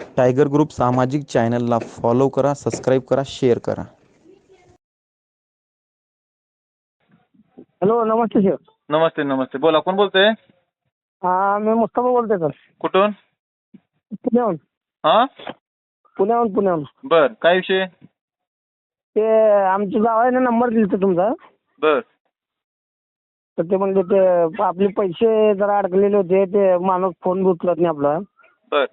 Tiger group सामाजिक चॅनलला follow करा सबस्क्राईब करा शेअर करा. हॅलो नमस्ते सर. नमस्ते नमस्ते. बोला कोण बोलतोय? हा मी मुस्तफा बोलतोय सर. कुठून? पुण्याहून. हा? पुण्याहून पुण्याहून. बर काय विषय? ते आमच्या जावाने नंबर दिला तुमचा. बर. तर ते म्हणजे ते आपले पैसे जरा अडकलेले होते ते माणूस फोन उचलत नाही आपला. बर.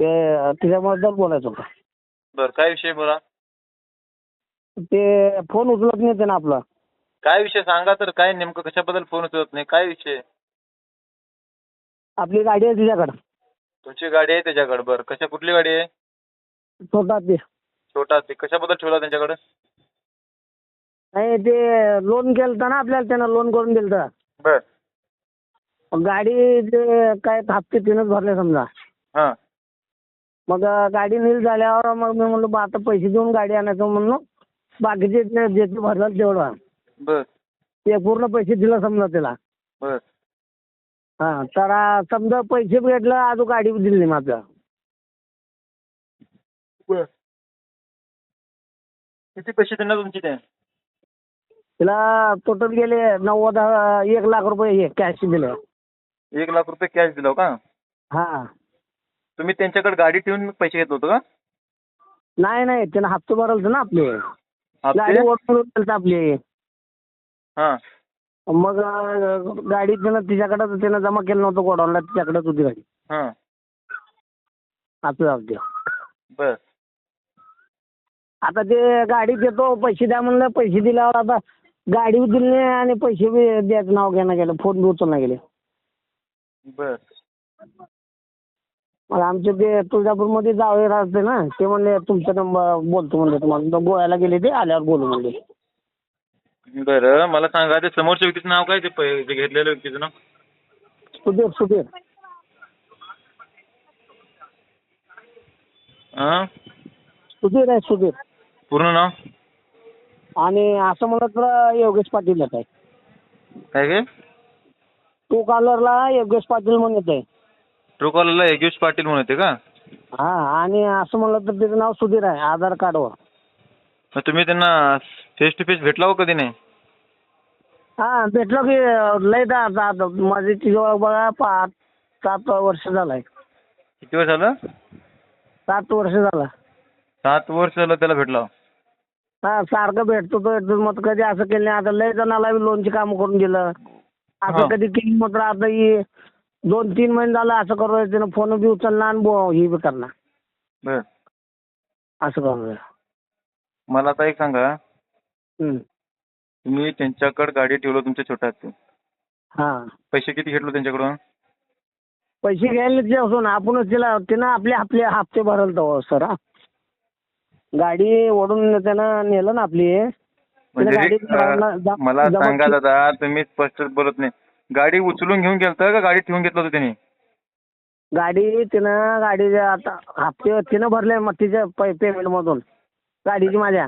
ते त्याच्याबद्दल बोलायचं होतं. बर काय विषय बोला? ते फोन उचलत नाही त्यानं आपला. काय विषय सांगा तर काय नेमकं कशाबद्दल फोन उचलत नाही काय विषय? आपली गाडी आहे तिच्याकडं. तुमची गाडी आहे त्याच्याकडे बर. कशा कुठली गाडी आहे? छोटा ते छोटा ते कशाबद्दल ठेवला त्यांच्याकडे? नाही ते लोन केलं ना आपल्याला त्यानं लोन करून दिलं बर. गाडी ते काय हप्ते तीनच भरले समजा. हा. मग गाडी नील झाल्यावर मग मी म्हणलो बा आता पैसे देऊन गाडी आणायचं म्हणलो. बाकीचे जे जे ते भरलं तेवढं बर. ते पूर्ण पैसे दिलं समजा त्याला बर. हा तर समजा पैसे भेटलं अजून गाडी दिली नाही माझं. बर. किती पैसे देणार तुमचे ते? तिला टोटल गेले नव्वद एक लाख रुपये हे कॅश दिले. एक लाख रुपये कॅश दिला हो का? हा. तुम्ही त्यांच्याकडे गाडी ठेवून पैसे घेत होतो का? नाही नाही. त्यानं हप्ते भरलं ना आपले. गाडी गेलतं आपली. हा. मग गाडी त्यानं तिच्याकडं त्यानं जमा केलं नव्हतं गोडाऊनला तिच्याकडेच होती गाडी. हा. असं बर. आता ते गाडी देतो पैसे द्या म्हणलं पैसे दिल्यावर आता गाडी बी दिली नाही आणि पैसे बी द्यायचं नाव घेणं गेलं फोन बी उचलणं गेले. बर. मग आमचे ते तुळजापूरमध्ये जावे राहते ना ते म्हणले तुमचा नंबर बोलतो म्हणले तुम्हाला. गोव्याला गेले ते आल्यावर बोलू म्हणले. बरं मला सांगा ते समोरच्या व्यक्तीचं नाव काय ते पै- घेतलेल्या व्यक्तीचं नाव? सुधीर सुधीर. हा सुधीर आहे सुधीर. पूर्ण नाव? आणि असं म्हणलं तर योगेश पाटील येत आहे. काय काय टू कॉलरला योगेश पाटील म्हणून येत आहे. ट्रू कॉलरला योगेश पाटील म्हणून येते का? हा आणि असं म्हणलं तर त्याचं नाव सुधीर आहे आधार कार्डवर. मग तुम्ही त्यांना फेस टू फेस भेटला हो कधी नाही? हा भेटलो की लय दा दा- माझी तिजोळ बघा पाच सात वर्ष झालंय. किती वर्ष झालं? सात वर्ष झालं. सात वर्ष झालं त्याला भेटला. हा सारखं भेटतो तो भेटतो मग कधी असं केलं नाही. आता लय जणाला बी लोनची कामं करून दिलं. असं हा. कधी केली मात्र आता ही दोन तीन महिने झालं असं करू त्यानं फोन बी उचलणार आणि बो- हे बी करणार. बर. असं करू मला आता एक सांगा. हम्म. तुम्ही त्यांच्याकडे गाडी ठेवलं तुमच्या छोट्या. हा. पैसे किती घेतलो त्यांच्याकडून? पैसे घ्यायला ते असून आपणच तिला तिनं आपले आपले हप्ते भरल तो सर. हा. गाडी ओढून त्यानं नेलं ना आपली. म्हणजे अं, मला सांगा दादा तुम्ही स्पष्ट बोलत नाही. गाडी उचलून घेऊन गेलता का गाडी ठेवून घेतलं होतं त्यांनी? गाडी तिनं गाडी आता हप्ते तिनं भरले मग तिच्या पेमेंट मधून. गाडीची माझ्या.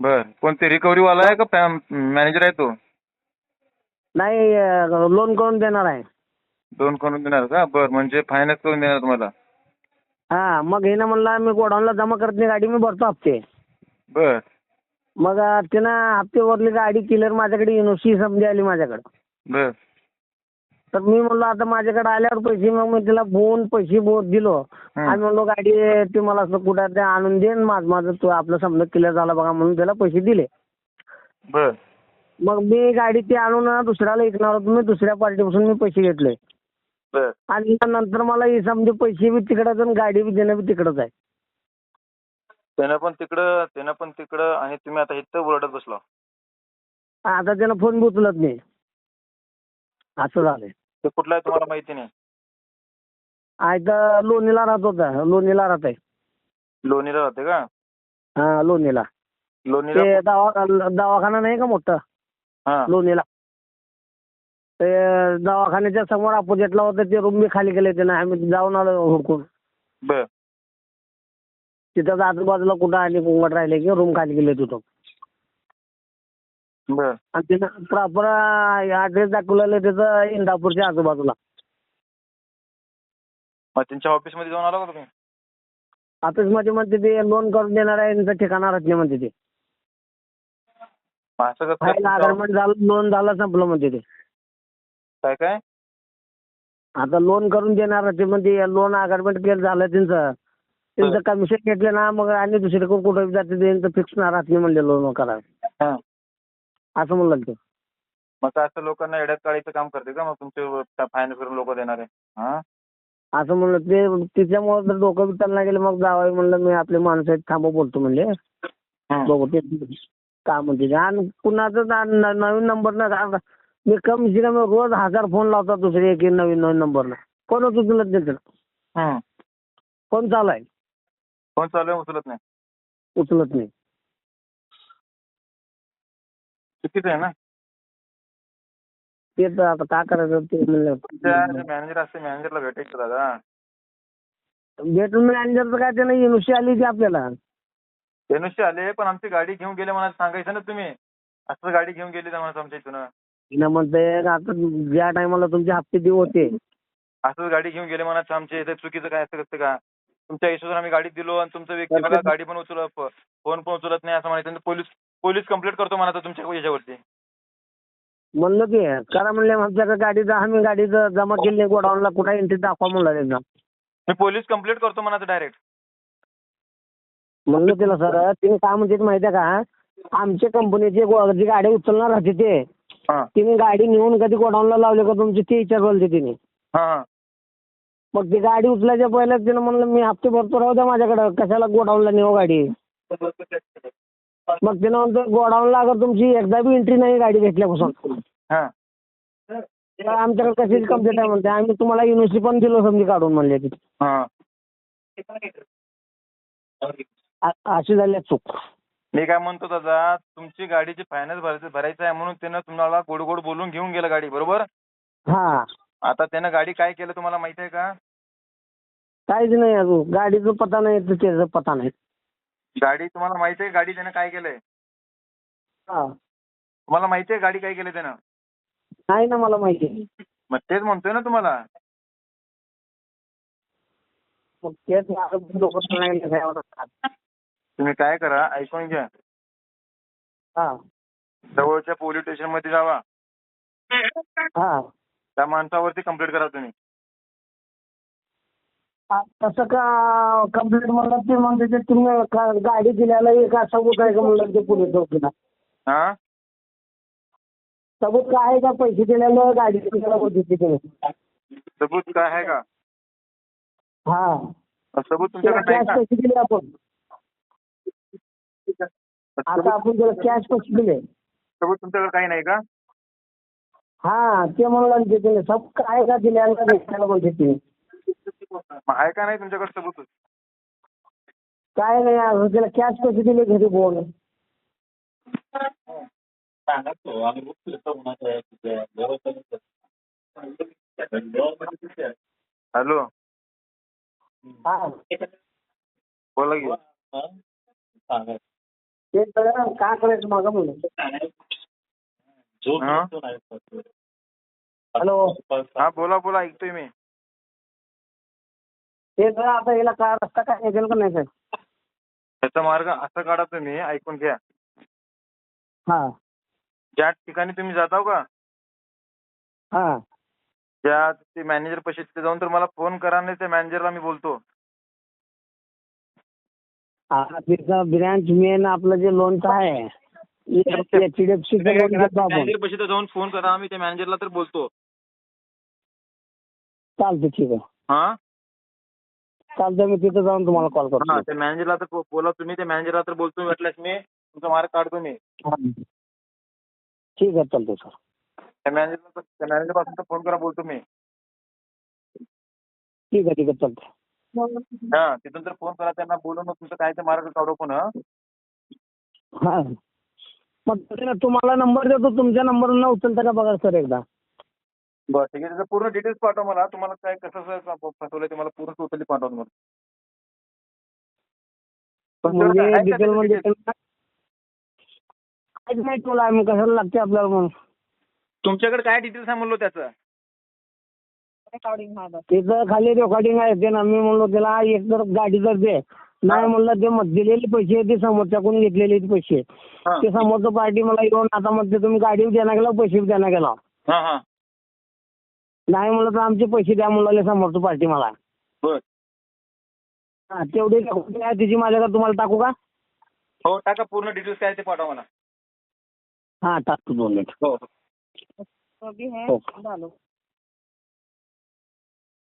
बर. कोणते रिकव्हरी वाला आहे का मॅनेजर आहे तो? नाही लोन करून देणार आहे. दोन करून देणार का? बर म्हणजे फायनान्स करून देणार तुम्हाला. हा मग हिनं म्हणला मी गोडाऊनला जमा करत नाही गाडी मी भरतो हप्ते. बर. मग तिनं हप्ते भरली गाडी क्लिअर माझ्याकडे युनिव्हर्सिटी समजी आली माझ्याकडे. बर. तर मी म्हणलो आता माझ्याकडे आल्यावर पैसे मग मी तिला फोन पैसे बो दिलो. आणि म्हणलो गाडी ती मला असं कुठं ते आणून देन माझं माझं तू आपलं समजा क्लिअर झाला बघा म्हणून त्याला पैसे दिले. बर. मग मी गाडी ती आणून दुसऱ्याला विकणार होतो मी दुसऱ्या पार्टीपासून मी पैसे घेतले. बर. आणि नंतर मला ही समजे पैसे बी तिकडंच आणि गाडी बी देणं बी तिकडंच आहे. त्यानं पण तिकडं त्यानं पण तिकडं आणि तुम्ही आता इथं बोलत बसला. आता त्यानं फोन बी उचलत नाही. असं झालंय. ते कुठला आहे तुम्हाला माहिती नाही? आ, इथं लोणीला राहत होता. लोणीला राहत आहे. लोणीला राहते का? हा लोणीला. लोणीला ते दवा दवाखाना नाही का मोठं? हा. लोणीला. ते दवाखान्याच्या समोर अपोजिटला होतं. ते रूम बी खाली केले त्यानं आम्ही जाऊन आलो हुडकून. बर. तिथंच आजूबाजूला कुठं आणि कुंगट राहिले की रूम खाली केले तिथं. बर. आणि तिथं प्रॉपर ॲड्रेस दाखवलेलं त्याचं इंदापूरच्या आजूबाजूला. मग त्यांच्या ऑफिसमध्ये जाऊन आला का तुम्ही? ऑफिसमध्ये म्हणते ते लोन करून देणार आहे यांचं ठिकाणा रचने म्हणते ते. मग असं कसं फाईल झालं लोन झालं संपलं म्हणते ते. काय काय? आता लोन करून देणार ते म्हणजे लोन अग्रीमेंट केलं झालं त्यांचं. त्यांचं कमिशन घेतलं ना मग आणि दुसरीकडे कुठं जाते त्यांचं फिक्स राहत नाही म्हणले लोन करा हा. असं म्हणलं ते. मग असं लोकांना एड्यात काळीचं काम करते का मग तुमचे फायनान्स करून लोक देणार आहे? हा? असं म्हणलं ते तिच्यामुळे जर डोकं बी चालणार गेलं मग जावं म्हणलं मी आपले माणसं आहेत थांबा बोलतो म्हणले. बघू ते काय म्हणते. आणि कुणाचं ना- न- नवीन नंबर ना मी कमी से कमी रोज हजार फोन लावतात दुसरे एक एक नवीन नवीन नंबरला कोणच उचलत नाही त्याला हं. फोन चालू आहे? फोन चालू आहे उचलत नाही? उचलत नाही. चुकीचं आहे ना? ते तर आता काय करायचं ते तुमच्या म्हणलं मॅनेजर असते मॅनेजरला भेटायचं दादा भेटून मॅनेजरचं काय त्यानं युनिव्हर्सिटी आली ती आपल्याला. ते नुसते आले पण आमची गाडी घेऊन गेले मला सांगायचं ना तुम्ही. असं गाडी घेऊन गेली तर आमच्या इथून. तिनं म्हणते आता ज्या टायमाला तुमचे हप्ते देऊ होते. असंच गाडी घेऊन गेले म्हणा आमच्या इथे चुकीचं काय असतं कसं का तुमच्या हिशोबाने आम्ही गाडी दिलो आणि तुमचं व्यक्ती बघा गाडी पण उचलत फोन पण उचलत नाही असं म्हणायचं. पोलीस पोलीस कंप्लेंट करतो म्हणा तुमच्या याच्यावरती. म्हणलं की करा म्हणले आमच्याकडे गाडीचं आम्ही गाडीचं जमा केली गोडाऊनला कुठे एंट्री दाखवा म्हणलं त्यांना. मी पोलीस कंप्लेंट करतो म्हणा डायरेक्ट म्हणलं तिला सर तिने काय म्हणते माहिती आहे का? आमच्या कंपनीचे जी गाडी उचलणार राहते ते हां. तिने गाडी नेऊन कधी गोडाऊनला लावली का तुमची ते विचार बोलते तिने. हां. हां मग ती गाडी उचलायच्या पहिल्या तिनं म्हणलं मी हप्ते भरतो राहू द्या माझ्याकडं कशाला गोडाऊनला नेऊ गाडी? मग म्हणतो गोडाऊनला अगर तुमची एकदा बी एंट्री नाही गाडी घेतल्यापासून. हां. तर आमच्याकडे कशीच कंप्लेंट आहे म्हणते. आम्ही तुम्हाला युनिव्हर्सिटी पण दिलो समजी काढून म्हणले हां. अ- अशी झाली आहे चूक. मी काय म्हणतो दादा तुमची गाडीची फायनान्स भरायचं भरायचं आहे म्हणून त्यानं तुम्हाला गोड गोड बोलून घेऊन गेलं गाडी बरोबर? हा. आता त्यानं गाडी काय केलं तुम्हाला माहिती आहे का? काहीच नाही अजून. गाडीचा पता नाही तर त्याचा पता नाही. गाडी तुम्हाला माहिती आहे गाडी त्यानं काय केलंय? हा. तुम्हाला माहिती आहे गाडी काय केलं त्यानं? नाही ना मला माहिती मग तेच म्हणतोय ना तुम्हाला. मग तेच. तुम्ही काय करा ऐकून घ्या. हा. जवळच्या पोलीस स्टेशनमध्ये जावा. हा. त्या माणसावरती कंप्लेंट करा तुम्ही. तसं का कंप्लेंट म्हणलं ते म्हणते ते तुम्ही का- गाडी दिल्याला एक सबूत आहे का म्हणलं ते पोलीस चौकीला. हा? सबूत काय आहे का? पैसे दिल्याला गाडी दिल्याला बोलते तुम्ही सबूत काय आहे का? हा. सबूत त्याला तुमच्याकडे नाही कॅश पैसे दिले आपण. का आता आपण त्याला कॅश पैसे दिले. सबूत तुमच्याकडे काही नाही का? हा ते म्हणलं ते दिले. सब काय का दिल्याला भेटायला बोलते ते. मग आहे का नाही तुमच्याकडे सबूत काय नाही अजून त्याला कॅश पैसे दिले घरी बोल. हॅलो. हा. बोला की. ते काय करायचं मागं? हॅलो हा बोला बोला ऐकतोय मी. ते जर आता याला काय रस्ता काय निघेल का नाही साहेब त्याचा मार्ग असा काढा तुम्ही ऐकून घ्या हा ज्या ठिकाणी तुम्ही जाताव का हा। ज्या ते मॅनेजर पैसे तिथे जाऊन तर मला फ़ोन करा नाही त्या मॅनेजरला मी बोलतो. तिथं ब्रँच मेन आपलं जे लोनचं आहे लोन घेतो आपण मॅनेजर पैसे जाऊन फ़ोन करा मी त्या मॅनेजरला तर बोलतो. चालतं ठीक आहे. हा? चालतं मी तिथं जाऊन तुम्हाला कॉल हा करतो त्या मॅनेजरला तर बो- बोला तुम्ही त्या मॅनेजरला तर बोलतो म्हटल्यास मी तुमचा मार्क काढतो मी. ठीक आहे चालतं सर त्या मॅनेजरला त्या मॅनेजरपासून तर फोन करा बोलतो मी. ठीक आहे ठीक आहे चालतं हा तिथून तर फोन करा त्यांना बोलून मग तुमचं काय ते मार्ग काढू पण हं. हा. मग ते तुम्हाला नंबर देतो तुमच्या नंबरनं उचलता का बघा सर एकदा? बरं ठीक आहे. त्याचं पूर्ण डिटेल्स पाठवा मला. तुम्हाला काय कसं कसं फसवलंय ते मला पूर्ण टोटली पाठवा तुम्हाला तुमच्याकडे म्हणजे आहे का डिटेल त्याचे मध्ये details? काहीच नाही तुला आम्ही कशाला लागते आपल्याला मग तुमच्याकडे काय डिटेल्स आहे म्हणलो त्याचं? तिथं खाली रेकॉर्डिंग आहे ते ना मी म्हणलो त्याला एक तर गाडी तर दे. नाही म्हणलं ते मग दिलेले पैसे ते समोरच्याकडून घेतलेले ते पैसे. हा. ते समोरचं पार्टी मला येऊन आता म्हणते तुम्ही गाडी देणार गेला पैसे बी देणार गेला हा हा. नाही म्हणलं तर आमचे पैसे द्या म्हणले समोरचं पार्टी मला. बर. हा तेवढी तिची माझ्याकडे तुम्हाला टाकू का? हो टाका पूर्ण डिटेल्स काय ते पाठवा मला. हा टाकतो दोन मिनिट. है हो. डालो